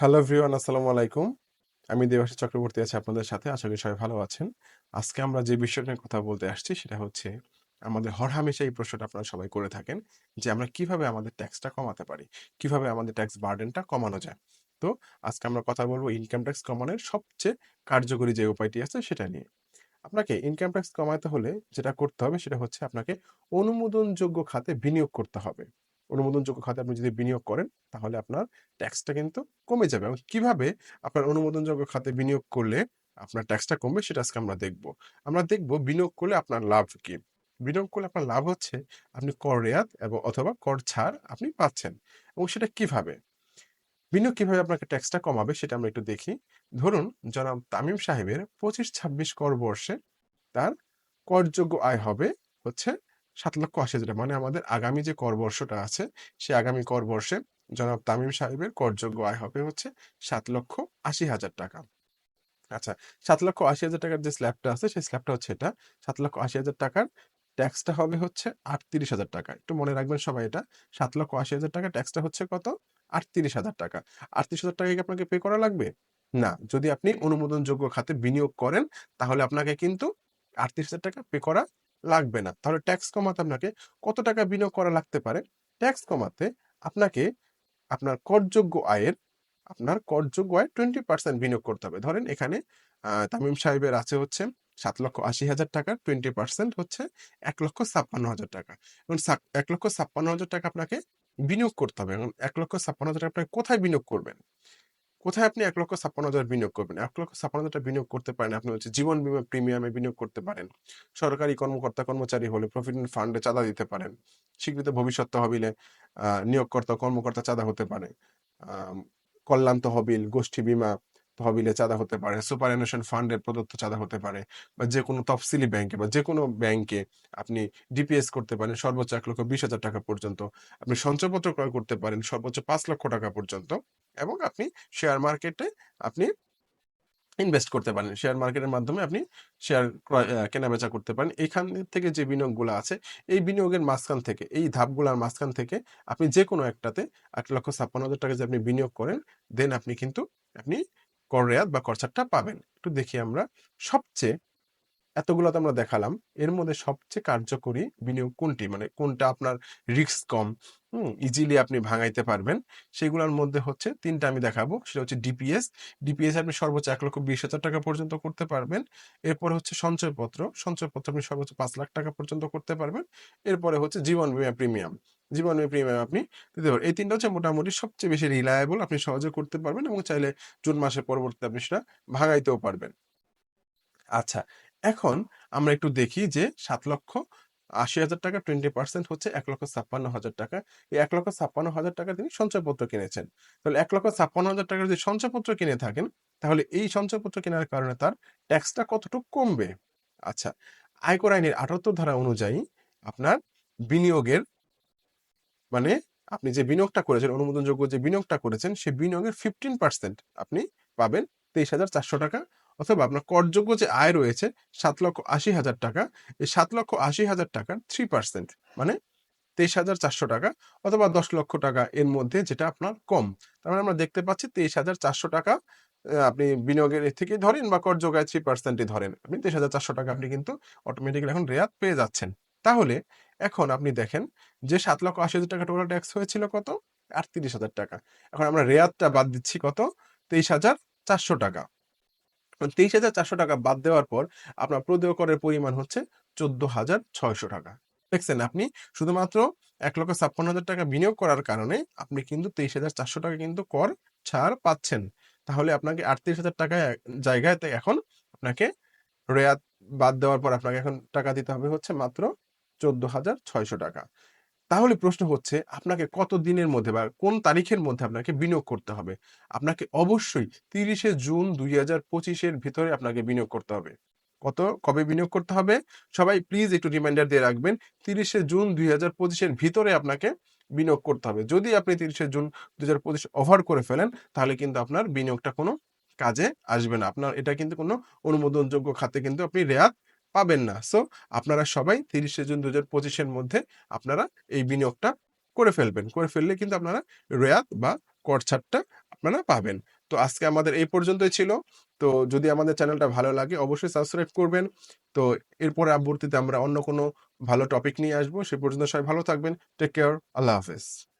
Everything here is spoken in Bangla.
হ্যালো এভরিওয়ান আসসালামু আলাইকুম। আমি দেবাশিস চক্রবর্তী আছি আপনাদের সাথে, আশা করি সবাই ভালো আছেন। আজকে আমরা যে বিষয় নিয়ে কথা বলতে আসছি সেটা হচ্ছে আমাদের হরহামেশা এই প্রশ্নটা আপনারা সবাই করে থাকেন যে আমরা কীভাবে আমাদের ট্যাক্সটা কমাতে পারি, কীভাবে আমাদের ট্যাক্স বার্ডেনটা কমানো যায়। তো আজকে আমরা কথা বলব ইনকাম ট্যাক্স কমানোর সবচেয়ে কার্যকরী যে উপায়টি আছে সেটা নিয়ে। আপনাকে ইনকাম ট্যাক্স কমাতে হলে যেটা করতে হবে সেটা হচ্ছে আপনাকে অনুমোদনযোগ্য খাতে বিনিয়োগ করতে হবে। অনুমোদনযোগ্য খাতে আপনি যদি বিনিয়োগ করেন, তাহলে আপনার ট্যাক্সটা কিন্তু কমে যাবে। এবং কীভাবে আপনার অনুমোদনযোগ্য খাতে বিনিয়োগ করলে আপনার ট্যাক্সটা কমবে, সেটা আজকে আমরা দেখব। আমরা দেখব বিনিয়োগ করলে আপনার লাভ কি। বিনিয়োগ করলে আপনার লাভ হচ্ছে আপনি কর রেয়াত এবং অথবা কর ছাড় আপনি পাচ্ছেন। এবং সেটা কীভাবে? বিনিয়োগ কীভাবে আপনাকে ট্যাক্সটা কমাবে, সেটা আমরা একটু দেখি। ধরুন, জনাব তামিম সাহেবের পঁচিশ ছাব্বিশ কর বর্ষে তার করযোগ্য আয় হবে হচ্ছে সাত লক্ষ আশি হাজার। মানে আমাদের আগামী যে কর বর্ষটা আছে, সে আগামী কর বর্ষে জনাব তামিম সাহেবের করযোগ্য আয় হবে হচ্ছে সাত লক্ষ আশি হাজার টাকা। আচ্ছা সাত লক্ষ আশি হাজার টাকার যে স্ল্যাবটা আছে, সেই স্ল্যাবটা হচ্ছে এটা। সাত লক্ষ আশি হাজার টাকার ট্যাক্সটা হবে হচ্ছে আটত্রিশ হাজার টাকা। একটু মনে রাখবেন সবাই এটা। সাত লক্ষ আশি হাজার টাকা ট্যাক্সটা হচ্ছে কত? আটত্রিশ হাজার টাকা। আটত্রিশ হাজার টাকা কি আপনাকে পে করা লাগবে? না। যদি আপনি অনুমোদনযোগ্য খাতে বিনিয়োগ করেন, তাহলে আপনাকে কিন্তু আটত্রিশ হাজার টাকা পে করা লাগবে না। তাহলে ট্যাক্স কমাতে আপনাকে কত টাকা বিনিয়োগ করা লাগতে পারে? ট্যাক্স কমাতে আপনাকে আপনার করযোগ্য আয়ের, আপনার করযোগ্য আয় টোয়েন্টি পার্সেন্ট বিনিয়োগ করতে হবে। ধরেন এখানে তামিম সাহেবের আছে হচ্ছে সাত লক্ষ আশি হাজার টাকা টোয়েন্টি পার্সেন্ট হচ্ছে এক লক্ষ ছাপ্পান্ন হাজার টাকা। এবং এক লক্ষ ছাপ্পান্ন হাজার টাকা আপনাকে বিনিয়োগ করতে হবে। এবং এক লক্ষ ছাপ্পান্ন হাজার টাকা আপনি কোথায় বিনিয়োগ করবেন? কোথায় আপনি এক লক্ষ ছাপ্পান্ন হাজার বিনিয়োগ করবেন? এক লক্ষ ছাপ্পান্ন হাজার বিনিয়োগ করতে পারেন। আপনি হচ্ছে জীবন বিমা প্রিমিয়ামে বিনিয়োগ করতে পারেন। সরকারি কর্মকর্তা, কর্মচারী হলে প্রভিডেন্ট ফান্ডে চাঁদা দিতে পারেন। স্বীকৃত ভবিষ্যৎ তহবিলে নিয়োগকর্তা, কর্মকর্তা চাঁদা হতে পারে। কল্যাণ তহবিল, গোষ্ঠী বীমা তহবিলে চাঁদা হতে পারে সুপারঅ্যানুয়েশন ফান্ডের প্রদত্ত চাঁদা হতে পারে, বা যে কোনো তফসিলি ব্যাংকে বা যে কোনো ব্যাংকে আপনি ডিপিএস করতে পারেন সর্বোচ্চ এক লক্ষ বিশ হাজার টাকা পর্যন্ত। আপনি সঞ্চয়পত্র ক্রয় করতে পারেন সর্বোচ্চ পাঁচ লক্ষ টাকা পর্যন্ত এবং আপনি শেয়ার মার্কেটে আপনি ইনভেস্ট করতে পারেন। শেয়ার মার্কেটের মাধ্যমে আপনি শেয়ার ক্রয় কেনাবেচা করতে পারেন। এখান থেকে যে বিনিয়োগগুলো আছে, এই বিনিয়োগের মাঝখান থেকে, এই ধাপগুলোর মাঝখান থেকে আপনি যে কোনো একটাতে আট লক্ষ ছাপ্পান্ন হাজার টাকা যদি আপনি বিনিয়োগ করেন দেন আপনি কিন্তু, আপনি কর রেয়াত বা করছাটটা পাবেন। একটু দেখি আমরা। সবচেয়ে এতগুলো তো আমরা দেখালাম। এর মধ্যে সবচেয়ে কার্যকরী বিনিয়োগ কোনটি? মানে কোনটা আপনার রিস্ক কম? ইজিলি আপনি ভাঙাইতে পারবেন। সেগুলোর মধ্যে হচ্ছে তিনটা আমি দেখাবো। সেটা হচ্ছে ডিপিএস ডিপিএস আপনি সর্বোচ্চ এক লক্ষ বিশ হাজার টাকা পর্যন্ত করতে পারবেন। এরপরে হচ্ছে সঞ্চয়পত্র। সঞ্চয়পত্র আপনি সর্বোচ্চ পাঁচ লাখ টাকা পর্যন্ত করতে পারবেন। এরপরে হচ্ছে জীবন বীমা প্রিমিয়াম। জীবন বীমা প্রিমিয়াম আপনি দিতে পারবেন এই তিনটা হচ্ছে মোটামুটি সবচেয়ে বেশি রিলায়েবল আপনি সহজে করতে পারবেন এবং চাইলে জুন মাসের পরবর্তীতে আপনি সেটা ভাঙাইতেও পারবেন। আচ্ছা এখন আমরা একটু দেখি যে সাত লক্ষ আশি হাজার টাকা টোয়েন্টি পার্সেন্ট হচ্ছে এক লক্ষ ছাপ্পান্ন হাজার টাকা। এই এক লক্ষ ছাপ্পান্ন হাজার টাকা তিনি সঞ্চয়পত্র কিনেছেন। তাহলে এক লক্ষ ছাপ্পান্ন হাজার টাকা যদি সঞ্চয়পত্র কিনে থাকেন, তাহলে এই সঞ্চয়পত্র কেনার কারণে তার ট্যাক্সটা কতটুকু কমবে? আচ্ছা আয়কর আইনের আটাত্তর ধারা অনুযায়ী আপনার বিনিয়োগের মানে আপনি যে বিনিয়োগটা করেছেন, অনুমোদনযোগ্য যে বিনিয়োগটা করেছেন সেই বিনিয়োগের ফিফটিন পার্সেন্ট আপনি পাবেন তেইশ হাজার চারশো টাকা অথবা আপনার করযোগ্য যে আয় রয়েছে সাত লক্ষ আশি হাজার টাকা, এই সাত লক্ষ আশি হাজার টাকার থ্রি পার্সেন্ট মানে তেইশ হাজার চারশো টাকা অথবা দশ লক্ষ টাকা এর মধ্যে যেটা আপনার কম। তার মানে আমরা দেখতে পাচ্ছি তেইশ হাজার চারশো টাকা আপনি বিনিয়োগের থেকে ধরেন বা কর যোগায় থ্রি পার্সেন্টই ধরেন, আপনি তেইশ হাজার চারশো টাকা আপনি কিন্তু অটোমেটিক্যালি এখন রেয়াত পেয়ে যাচ্ছেন। তাহলে এখন আপনি দেখেন যে সাত লক্ষ আশি হাজার টাকা টোটাল ট্যাক্স হয়েছিল কত? আটত্রিশ হাজার টাকা। এখন আমরা রেয়াতটা বাদ দিচ্ছি কত? তেইশ হাজার চারশো টাকা। তেইশ হাজার চারশো টাকা বাদ দেওয়ার পর আপনার প্রদেয় করের পরিমাণ হচ্ছে চোদ্দ হাজার ছয়শো টাকা। দেখছেন আপনি? শুধুমাত্র এক লক্ষ ছাপ্পান্ন হাজার টাকা বিনিয়োগ করার কারণে আপনি কিন্তু তেইশ হাজার চারশো টাকা কিন্তু কর ছাড় পাচ্ছেন। তাহলে আপনাকে আটত্রিশ হাজার টাকা জায়গায় এখন আপনাকে রেয়াত বাদ দেওয়ার পর আপনাকে এখন টাকা দিতে হবে হচ্ছে মাত্র চোদ্দ হাজার ছয়শো টাকা। তাহলে প্রশ্ন হচ্ছে, আপনাকে কত দিনের মধ্যে বা কোন তারিখের মধ্যে আপনাকে বিনিয়োগ করতে হবে? আপনাকে অবশ্যই তিরিশে জুন দুই হাজার পঁচিশের ভিতরে আপনাকে বিনিয়োগ করতে হবে। কত? কবে বিনিয়োগ করতে হবে? সবাই প্লিজ একটু রিমাইন্ডার দিয়ে রাখবেন, তিরিশে জুন দুই হাজার পঁচিশের ভিতরে আপনাকে বিনিয়োগ করতে হবে। যদি আপনি তিরিশে জুন দুই হাজার পঁচিশ ওভার করে ফেলেন, তাহলে কিন্তু আপনার বিনিয়োগটা কোনো কাজে আসবে না। আপনার এটা কিন্তু কোনো অনুমোদনযোগ্য খাতে কিন্তু আপনি রেয়াত পাবেন না সো আপনারা সবাই তিরিশে জুন দু হাজার পঁচিশের মধ্যে আপনারা এই বিনিয়োগটা করে ফেলবেন করে ফেললে কিন্তু আপনারা রেয়াত বা কর ছাড়টা আপনারা পাবেন। তো আজকে আমাদের এই পর্যন্তই ছিল। তো যদি আমাদের চ্যানেলটা ভালো লাগে অবশ্যই সাবস্ক্রাইব করবেন। তো এরপরে পরবর্তীতে আমরা অন্য কোনো ভালো টপিক নিয়ে আসব। সে পর্যন্ত সবাই ভালো থাকবেন। Take care. আল্লাহ হাফেজ।